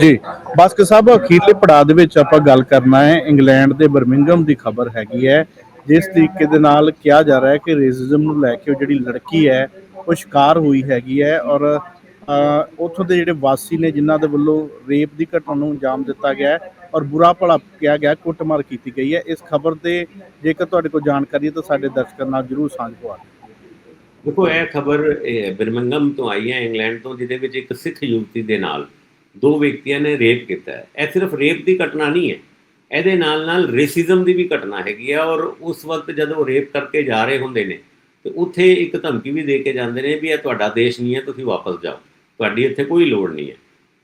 ਜੀ ਬਾਸਕ ਸਾਹਿਬ ਅਖੀਰਲੇ ਪੜਾਅ ਦੇ ਵਿੱਚ ਆਪਾਂ ਗੱਲ ਕਰਨਾ ਹੈ ਇੰਗਲੈਂਡ ਦੇ ਬਰਮਿੰਗਮ ਦੀ ਖਬਰ ਹੈਗੀ ਹੈ ਜਿਸ ਤਰੀਕੇ ਦੇ ਨਾਲ ਕਿਹਾ ਜਾ ਰਿਹਾ ਹੈ ਕਿ ਰੇਸਿਜ਼ਮ ਨੂੰ ਲੈ ਕੇ ਉਹ ਜਿਹੜੀ ਲੜਕੀ ਹੈ ਉਹ ਸ਼ਿਕਾਰ ਹੋਈ ਹੈਗੀ ਹੈ ਔਰ ਅ, ਉੱਥੋਂ ਦੇ ਜਿਹੜੇ ਵਾਸੀ ਨੇ ਜਿਨ੍ਹਾਂ ਦੇ ਵੱਲੋਂ ਰੇਪ ਦੀ ਘਟਨਾ ਨੂੰ ਅੰਜਾਮ ਦਿੱਤਾ ਗਿਆ ਹੈ ਔਰ ਬੁਰਾ ਭਲਾ ਕਿਹਾ ਗਿਆ, ਕੁੱਟਮਾਰ ਕੀਤੀ ਗਈ ਹੈ। ਇਸ ਖਬਰ ਤੇ ਜੇਕਰ ਤੁਹਾਡੇ ਕੋਲ ਜਾਣਕਾਰੀ ਹੈ ਤਾਂ ਸਾਡੇ ਦਰਸ਼ਕਾਂ ਨਾਲ ਜਰੂਰ ਸਾਂਝ ਪਵਾ ਦੇਖੋ, ਇਹ ਖਬਰ ਬਰਮਿੰਗਮ ਤੋਂ ਆਈ ਹੈ, ਇੰਗਲੈਂਡ ਤੋਂ, ਜਿਹਦੇ ਵਿੱਚ ਇੱਕ ਸਿੱਖ ਯੁਵਤੀ ਦੇ ਨਾਲ ਦੋ ਵਿਅਕਤੀਆਂ ਨੇ ਰੇਪ ਕੀਤਾ ਹੈ। ਇਹ ਸਿਰਫ ਰੇਪ ਦੀ ਘਟਨਾ ਨਹੀਂ ਹੈ, ਇਹਦੇ ਨਾਲ ਨਾਲ ਰੇਸਿਜ਼ਮ ਦੀ ਵੀ ਘਟਨਾ ਹੈਗੀ ਹੈ ਔਰ ਉਸ ਵਕਤ ਜਦੋਂ ਰੇਪ ਕਰਕੇ ਜਾ ਰਹੇ ਹੁੰਦੇ ਨੇ, ਤੇ ਉੱਥੇ ਇੱਕ ਧਮਕੀ ਵੀ ਦੇ ਕੇ ਜਾਂਦੇ ਨੇ ਵੀ ਇਹ ਤੁਹਾਡਾ ਦੇਸ਼ ਨਹੀਂ ਹੈ, ਤੁਸੀਂ ਵਾਪਸ ਜਾਓ। ਤੁਹਾਡੀ ਇੱਥੇ ਕੋਈ ਲੋੜ ਨਹੀਂ ਹੈ।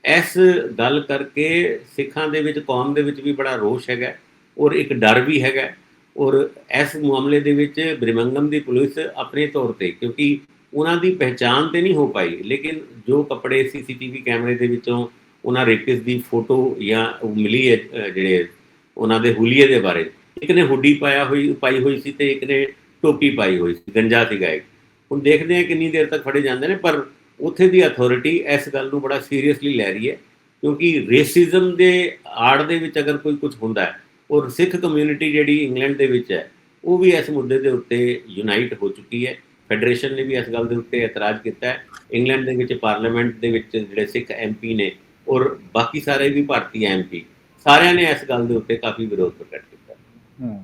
ਇਸ ਗੱਲ ਕਰਕੇ ਸਿੱਖਾਂ ਦੇ ਵਿੱਚ, ਕੌਮ ਦੇ ਵਿੱਚ ਵੀ ਬੜਾ ਰੋਸ਼ ਹੈਗਾ। ਔਰ ਇੱਕ ਡਰ ਵੀ ਹੈਗਾ। ਔਰ ਇਸ ਮਾਮਲੇ ਦੇ ਵਿੱਚ ਬ੍ਰਿਮੰਗਮ ਦੀ ਪੁਲਿਸ ਆਪਣੇ ਤੌਰ ਤੇ, ਕਿਉਂਕਿ ਉਹਨਾਂ ਦੀ ਪਹਿਚਾਣ ਤੇ ਨਹੀਂ ਹੋ ਪਾਈ, ਲੇਕਿਨ ਜੋ ਕੱਪੜੇ ਸੀਸੀਟੀਵੀ ਕੈਮਰੇ ਦੇ ਵਿੱਚੋਂ ਉਹਨਾਂ ਰੇਪਿਸ ਦੀ ਫੋਟੋ ਜਾਂ ਮਿਲੀ ਹੈ ਜਿਹੜੇ ਉਹਨਾਂ ਦੇ ਹੁਲੀਏ ਦੇ ਬਾਰੇ, ਇੱਕ ਨੇ ਹੁੱਡੀ ਪਾਇਆ ਹੋਈ, ਪਾਈ ਹੋਈ ਸੀ ਤੇ ਇੱਕ ਨੇ ਟੋਪੀ ਪਾਈ ਹੋਈ ਸੀ, ਗੰਜਾ ਸੀਗਾ ਇੱਕ। ਹੁਣ ਦੇਖਦੇ ਹਾਂ ਕਿੰਨੀ ਦੇਰ ਤੱਕ ਫੜੇ ਜਾਂਦੇ ਨੇ, ਪਰ ਉੱਥੇ ਦੀ ਅਥਾਰਟੀ ਇਸ ਗੱਲ ਨੂੰ ਬੜਾ ਸੀਰੀਅਸਲੀ ਲੈ ਰਹੀ ਹੈ ਕਿਉਂਕਿ ਰੇਸਿਜ਼ਮ ਦੇ ਆੜ ਦੇ ਵਿੱਚ ਅਗਰ ਕੋਈ ਕੁਝ ਹੁੰਦਾ ਹੈ ਔਰ ਸਿੱਖ ਕਮਿਊਨਿਟੀ ਜਿਹੜੀ ਇੰਗਲੈਂਡ ਦੇ ਵਿੱਚ ਹੈ ਉਹ ਵੀ ਇਸ ਮੁੱਦੇ ਦੇ ਉੱਤੇ ਯੂਨਾਈਟ ਹੋ ਚੁੱਕੀ ਹੈ। ਫੈਡਰੇਸ਼ਨ ਨੇ ਵੀ ਇਸ ਗੱਲ ਦੇ ਉੱਤੇ ਇਤਰਾਜ਼ ਕੀਤਾ ਹੈ। ਇੰਗਲੈਂਡ ਦੇ ਵਿੱਚ ਪਾਰਲੀਮੈਂਟ ਦੇ ਵਿੱਚ ਜਿਹੜੇ ਸਿੱਖ ਐਮਪੀ ਨੇ ਔਰ ਬਾਕੀ ਸਾਰੇ ਵੀ ਭਾਰਤੀ ਐਮਪੀ ਸਾਰਿਆਂ ਨੇ ਇਸ ਗੱਲ ਦੇ ਉੱਤੇ ਕਾਫੀ ਵਿਰੋਧ ਪ੍ਰਗਟ ਕੀਤਾ। ਹਮ,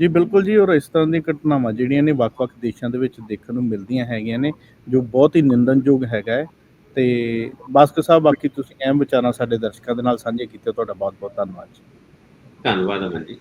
ਜੀ, ਬਿਲਕੁਲ ਜੀ, ਔਰ ਇਸ ਤਰ੍ਹਾਂ ਦੀਆਂ ਘਟਨਾਵਾਂ ਜਿਹੜੀਆਂ ਨੇ ਵੱਖ-ਵੱਖ ਦੇਸ਼ਾਂ ਦੇ ਵਿੱਚ ਦੇਖਣ ਨੂੰ ਮਿਲਦੀਆਂ ਹੈਗੀਆਂ ਨੇ, ਜੋ ਬਹੁਤ ਹੀ ਨਿੰਦਨਯੋਗ ਹੈਗਾ ਹੈ। ਤੇ ਬਾਸਕ ਸਾਹਿਬ, ਬਾਕੀ ਤੁਸੀਂ ਅਹਿਮ ਵਿਚਾਰਾਂ ਸਾਡੇ ਦਰਸ਼ਕਾਂ ਦੇ ਨਾਲ ਸਾਂਝੇ ਕੀਤੇ, ਤੁਹਾਡਾ ਬਹੁਤ-ਬਹੁਤ ਧੰਨਵਾਦ ਜੀ। ਧੰਨਵਾਦ ਅਮਨ ਜੀ।